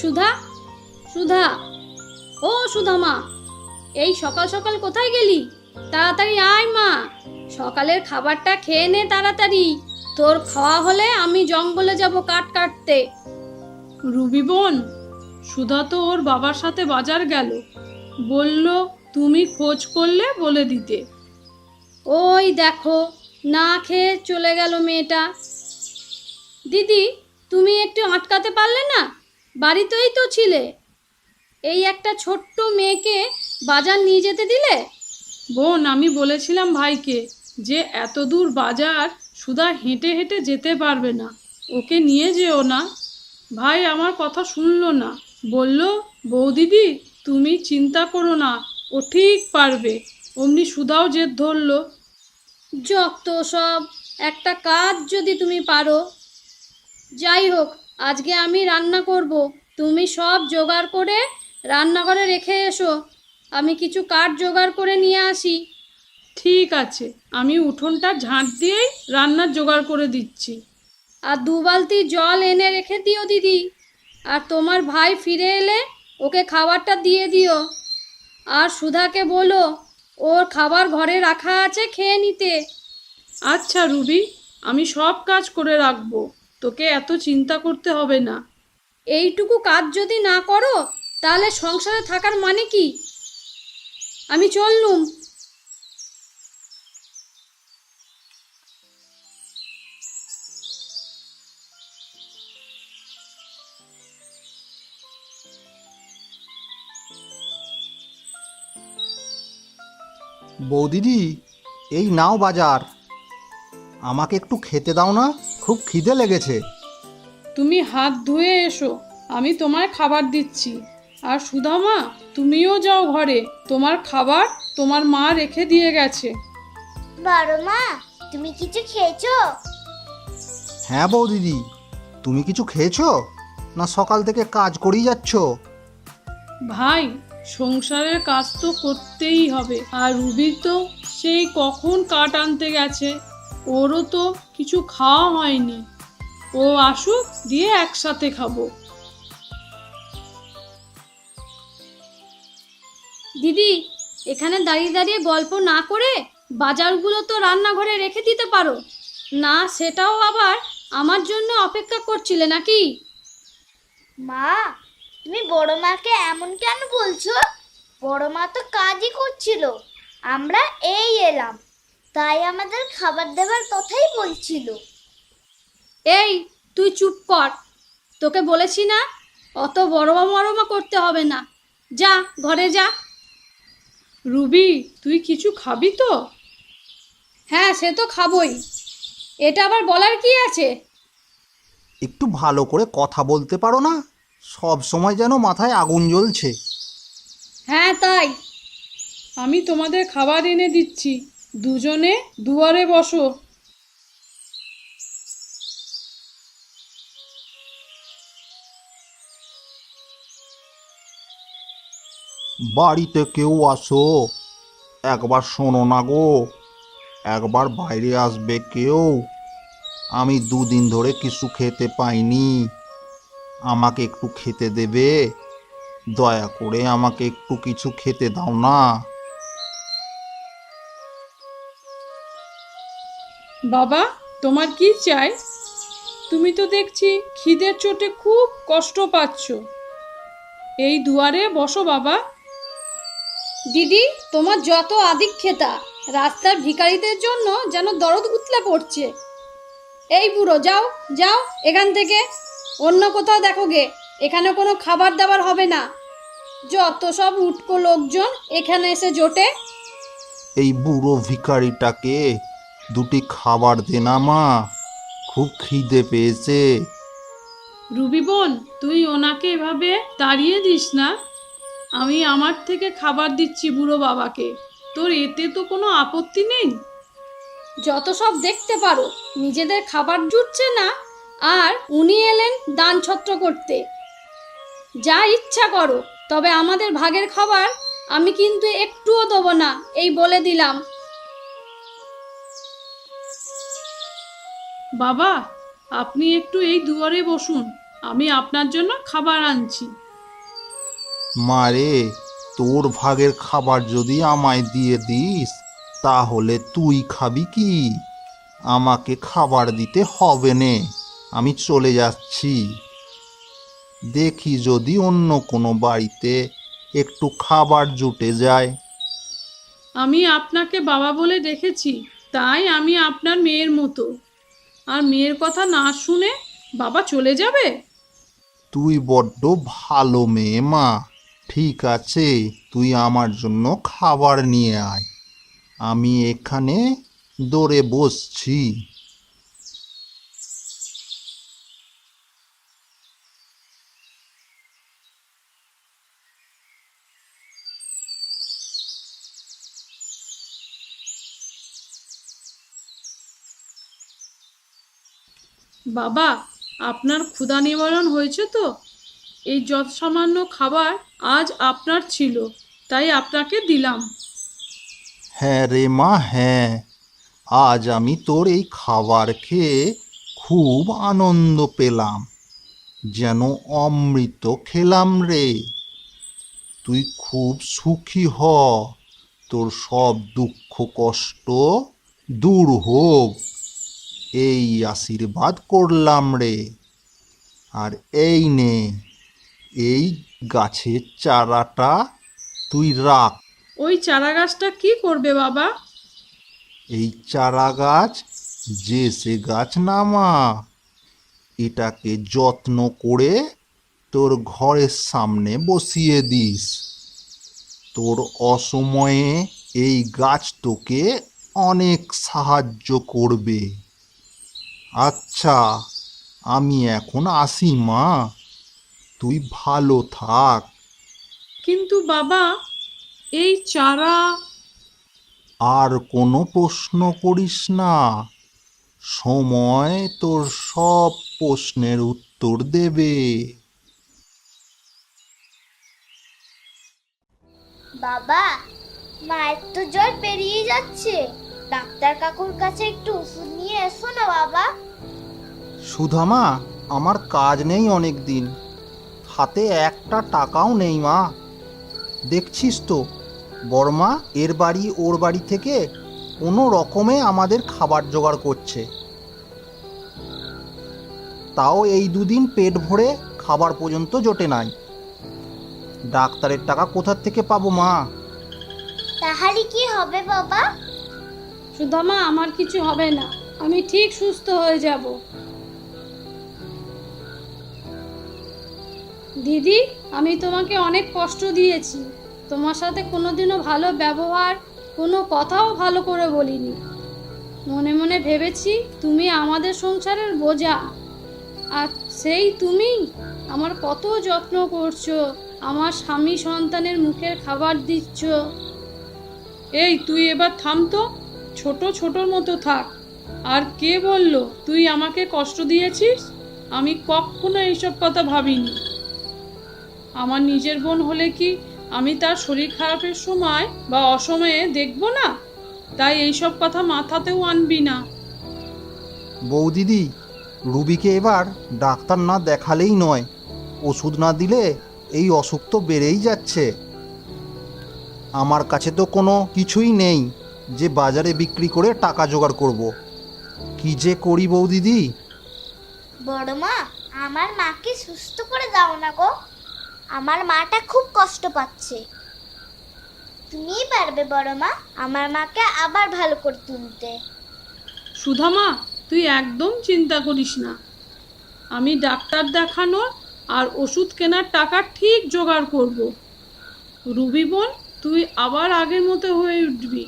সুধা সুধা ও সুধা মা এই সকাল সকাল কোথায় গেলি? তাড়াতাড়ি আয় মা সকালের খাবারটা খেয়ে নে তাড়াতাড়ি। তোর খাওয়া হলে আমি জঙ্গলে যাব কাঠ কাটতে। রুবি বোন সুধা তো ওর বাবার সাথে বাজার গেল। বলল তুমি খোঁজ করলে বলে দিতে। ওই দেখো না খেয়ে চলে গেল মেয়েটা। দিদি তুমি একটু আটকাতে পারলে না? বাড়িতেই তো ছিলে। এই একটা ছোট্ট মেয়েকে বাজার নিয়ে যেতে দিলে? বোন আমি বলেছিলাম ভাইকে যে এত দূর বাজার সুধা হেঁটে হেঁটে যেতে পারবে না। ওকে নিয়ে যেও না। ভাই আমার কথা শুনলো না। বলল বৌদিদি তুমি চিন্তা করো না ও ঠিক পারবে। অমনি সুধাও জেদ ধরলো। যত সব একটা কাজ যদি তুমি পারো। যাই হোক আজকে আমি রান্না করব। তুমি সব জোগাড় করে রান্নাঘরে রেখে এসো। আমি কিছু কাঠ জোগাড় করে নিয়ে আসি। ঠিক আছে আমি উঠোনটা ঝাঁট দিয়েই রান্নার জোগাড় করে দিচ্ছি। আর দু বালতি জল এনে রেখে দিও দিদি। আর তোমার ভাই ফিরে এলে ওকে খাবারটা দিয়ে দিও। আর সুধাকে বলো ওর খাবার ঘরে রাখা আছে খেয়ে নিতে। আচ্ছা রুবি আমি সব কাজ করে রাখব। তোকে এত চিন্তা করতে হবে না। এইটুকু কাজ যদি না করো তাহলে সংসারে থাকার মানে কি? আমি চললুম। বৌদিদি এই নাও বাজার। আমাকে একটু খেতে দাও না? খুব খিদে লেগেছে। তুমি হাত ধুয়ে এসো আমি তোমায় খাবার দিচ্ছি। আর সুধামা তুমিও যাও ঘরে তোমার খাবার তোমার মা রেখে দিয়ে গেছে। বড় মা তুমি কিছু খেয়েছো? হ্যাঁ বৌদিদি তুমি কিছু খেয়েছো? না সকাল থেকে কাজ করেই যাচ্ছ? ভাই সংসারের কাজ তো করতেই হবে আর রুবির তো সেই কখন কাঠ আনতে গেছে? ওরও তো কিছু খাওয়া হয়নি। ও আসুক দিয়ে একসাথে খাব। দিদি এখানে দাঁড়িয়ে দাঁড়িয়ে গল্প না করে বাজারগুলো তো রান্নাঘরে রেখে দিতে পারো। না সেটাও আবার আমার জন্য অপেক্ষা করছিলে নাকি? মা তুমি বড় মাকে এমন কেন বলছো? বড় মা তো কাজই করছিল। আমরা এই এলাম। তাই আমাদের খাবার দেবার কথাই বলছিল। এই তুই চুপ কর। তোকে বলেছি না অত বড় মরমা করতে হবে না। যা ঘরে যা। রুবি তুই কিছু খাবি তো? হ্যাঁ সে তো খাবই। এটা আবার বলার কি আছে? একটু ভালো করে কথা বলতে পারো না? সব সময় যেন মাথায় আগুন জ্বলছে। হ্যাঁ তাই। আমি তোমাদের খাবার এনে দিচ্ছি। দুজনে দুয়ারে বসো। বাড়িতে কেউ আসো। একবার শোনো না গো। একবার বাইরে আসবে কেউ। আমি দুদিন ধরে কিছু খেতে পাইনি। আমাকে একটু খেতে দেবে। দয়া করে আমাকে একটু কিছু খেতে দাও না। বাবা তোমার কি চাই? তুমি তো দেখছি খিদের চোটে খুব কষ্ট পাচ্ছ। এই দুয়ারে বসো বাবা। দিদি তোমার যত আদিক্ষেতা রাস্তার ভিখারিদের জন্য যেন দরদ উতলে পড়ছে। এই বুড়ো যাও যাও এখান থেকে। অন্য কোথাও দেখো গে এখানে কোনো খাবার দাবার হবে না। যত সব উটকো লোকজন এখানে এসে জোটে। এই বুড়ো ভিখারিটাকে দুটি খাবার দে না মা। খুব খিদে পেয়েছে। রুবি বোন তুই ওনাকে এভাবে তাড়িয়ে দিস না। আমি আমার থেকে খাবার দিচ্ছি বুড়ো বাবাকে। তোর এতে তো কোনো আপত্তি নেই। যত সব দেখতে পারো নিজেদের খাবার জুটছে না আর উনি এলেন দান ছত্র করতে। যা ইচ্ছা করো তবে আমাদের ভাগের খাবার আমি কিন্তু একটুও দেবো না এই বলে দিলাম। বাবা আপনি একটু এই দুয়ারে বসুন আমি আপনার জন্য খাবার আনছি। মারে তোর ভাগের খাবার যদি আমায় দিয়ে দিস তাহলে তুই খাবি কি? আমাকে খাবার দিতে হবে নে আমি চলে যাচ্ছি। দেখি যদি অন্য কোনো বাড়িতে একটু খাবার জুটে যায়। আমি আপনাকে বাবা বলে দেখেছি তাই আমি আপনার মেয়ের মতো। আর মেয়ের কথা না শুনে বাবা চলে যাবে? তুই বড্ড ভালো মেয়ে মা। ঠিক আছে, তুই আমার জন্য খাবার নিয়ে আয়। আমি এখানে দৌড়ে বসছি। বাবা, আপনার ক্ষুধা নিবারণ হয়েছে তো? এই যত সামান্য খাবার আজ আপনার ছিল, তাই আপনাকে দিলাম। হ্যাঁ রে মা হ্যাঁ। আজ আমি তোর এই খাবার খেয়ে খুব আনন্দ পেলাম। যেন অমৃত খেলাম রে। তুই খুব সুখী হ। তোর সব দুঃখ কষ্ট দূর হোক। এই আশীর্বাদ করলাম রে। আর এই নে এই গাছের চারাটা তুই রাখ। ওই চারা গাছটা কি করবে বাবা? এই চারা গাছ যে সে গাছ না মা এটাকে যত্ন করে তোর ঘরের সামনে বসিয়ে দিস। তোর অসময়ে এই গাছ তোকে অনেক সাহায্য করবে। আচ্ছা আমি এখন আসি মা। তুই ভালো থাক। কিন্তু বাবা এই চারা আর কোনো প্রশ্ন করিস না। সময় তোর সব প্রশ্নের উত্তর দেবে। বাবা মায়ের তো জ্বর বেরিয়ে যাচ্ছে। ডাক্তার কাকুর কাছে একটু ওষুধ নিয়ে এসো না বাবা। সুধামা আমার কাজ নেই অনেক দিন হাতে একটা টাকাও নেই মা। দেখছিস তো বর্মা এর বাড়ি ওর বাড়ি থেকে কোনো রকমে আমাদের খাবার জোগাড় করছে। তাও এই দুদিন পেট ভরে খাবার পর্যন্ত জোটে নাই। ডাক্তারের টাকা কোথার থেকে পাবো মা? তাহলে কি হবে বাবা? সুদামা, আমার কিছু হবে না। আমি ঠিক সুস্থ হয়ে যাব। দিদি, আমি তোমাকে অনেক কষ্ট দিয়েছি। তোমার সাথে কোনোদিনও ভালো ব্যবহার, কোনো কথাও ভালো করে বলিনি। মনে মনে ভেবেছি তুমি আমাদের সংসারের বোঝা। আর সেই তুমি আমার কত যত্ন করছ, আমার স্বামী সন্তানের মুখের খাবার দিচ্ছ। এই, তুই এবার থাম তো। ছোট ছোটর মতো থাক। আর কে বলল, তুই আমাকে কষ্ট দিয়েছিস? আমি কখনো এইসব কথা ভাবিনি। আমার নিজের বোন হলে কি আমি তার শরীর খারাপের সময় বা অসময়ে দেখব না? তাই এইসব কথা মাথাতেও আনবি না। বৌদিদি, রুবিকে এবার ডাক্তার না দেখালেই নয়। ওষুধ না দিলে এই অসুখ তো বেড়েই যাচ্ছে। আমার কাছে তো কোনো কিছুই নেই। যে বাজারে বিক্রি করে টাকা জোগাড় করব। কি যে করি বৌদিদি? বড় মা আমার মাকে সুস্থ করে দাও না গো। আমার মাটা খুব কষ্ট পাচ্ছে। তুমিই পারবে বড় মা আমার মাকে আবার ভালো করে তুলতে। সুধামা তুই একদম চিন্তা করিস না। আমি ডাক্তার দেখানোর আর ওষুধ কেনার টাকা ঠিক জোগাড় করব। রুবি বোন তুই আবার আগের মতো হয়ে উঠবি।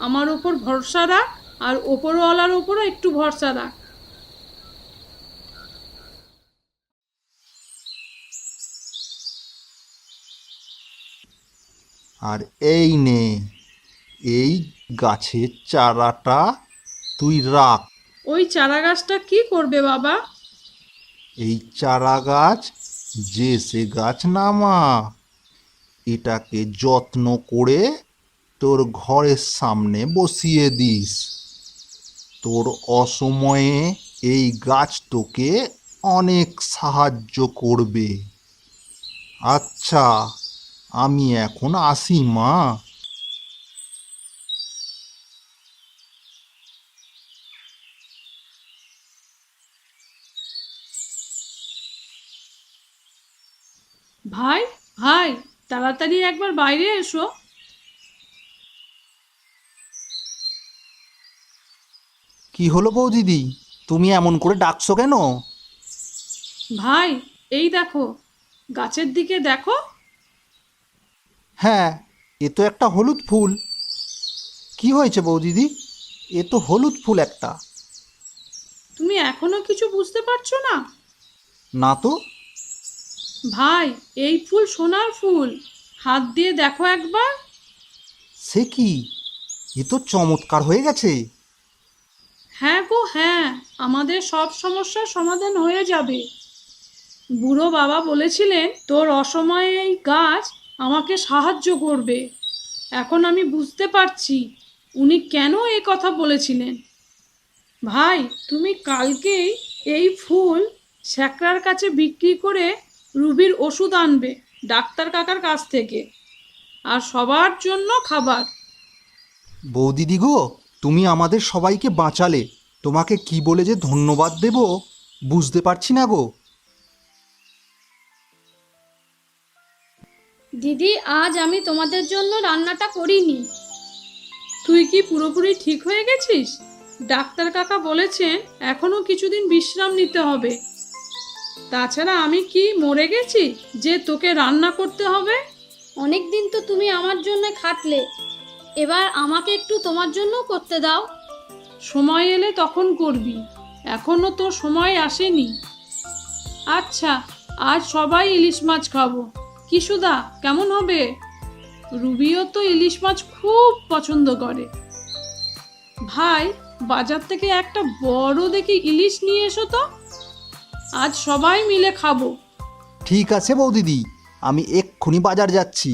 আমার ওপর ভরসা রাখ আর ওপরওয়ালার ওপরও একটু ভরসা রাখ। আর এই নে এই গাছের চারাটা তুই রাখ। ওই চারা গাছটা কি করবে বাবা? এই চারা গাছ যে সে গাছ না মা এটাকে যত্ন করে তোর ঘরের সামনে বসিয়ে দিস। তোর অসময়ে এই গাছ তোকে অনেক সাহায্য করবে। আচ্ছা আমি এখন আসি, মা। ভাই ভাই, তাড়াতাড়ি একবার বাইরে এসো। কি হলো বৌদিদি? তুমি এমন করে ডাকছো কেন? ভাই এই দেখো গাছের দিকে দেখো। হ্যাঁ এ তো একটা হলুদ ফুল। কি হয়েছে বৌদিদি? এ তো হলুদ ফুল একটা। তুমি এখনও কিছু বুঝতে পারছ না? না তো। ভাই এই ফুল সোনার ফুল। হাত দিয়ে দেখো একবার। সে কি? এ তো চমৎকার হয়ে গেছে। হ্যাঁ গো হ্যাঁ আমাদের সব সমস্যার সমাধান হয়ে যাবে। বুড়ো বাবা বলেছিলেন, তোর অসময়ে এই গাছ আমাকে সাহায্য করবে। এখন আমি বুঝতে পারছি উনি কেন এই কথা বলেছিলেন। ভাই, তুমি কালকেই এই ফুল শ্যাকরার কাছে বিক্রি করে রুবির ওষুধ আনবে, ডাক্তার কাকার কাছ থেকে, আর সবার জন্য খাবার। বৌদিদি গো তুমি আমাদের সবাইকে বাঁচালে। তোমাকে কি বলে যে ধন্যবাদ দেব বুঝতে পারছি না গো। দিদি আজ আমি তোমাদের জন্য রান্নাটা করিনি। তুই কি পুরোপুরি ঠিক হয়ে গেছিস? ডাক্তার কাকা বলেছেন এখনও কিছুদিন বিশ্রাম নিতে হবে। তাছাড়া আমি কি মরে গেছি যে তোকে রান্না করতে হবে? অনেক দিন তো তুমি আমার জন্য খাটলে। এবার আমাকে একটু তোমার জন্য করতে দাও। সময় এলে তখন করবি। এখনও তো সময় আসেনি। আচ্ছা আজ সবাই ইলিশ মাছ খাব। কিশুদা, কেমন হবে? রুবিও তো ইলিশ মাছ খুব পছন্দ করে। ভাই, বাজার থেকে একটা বড় দেখে ইলিশ নিয়ে এসো তো। আজ সবাই মিলে খাব। ঠিক আছে বৌদিদি, আমি এক্ষুনি বাজার যাচ্ছি।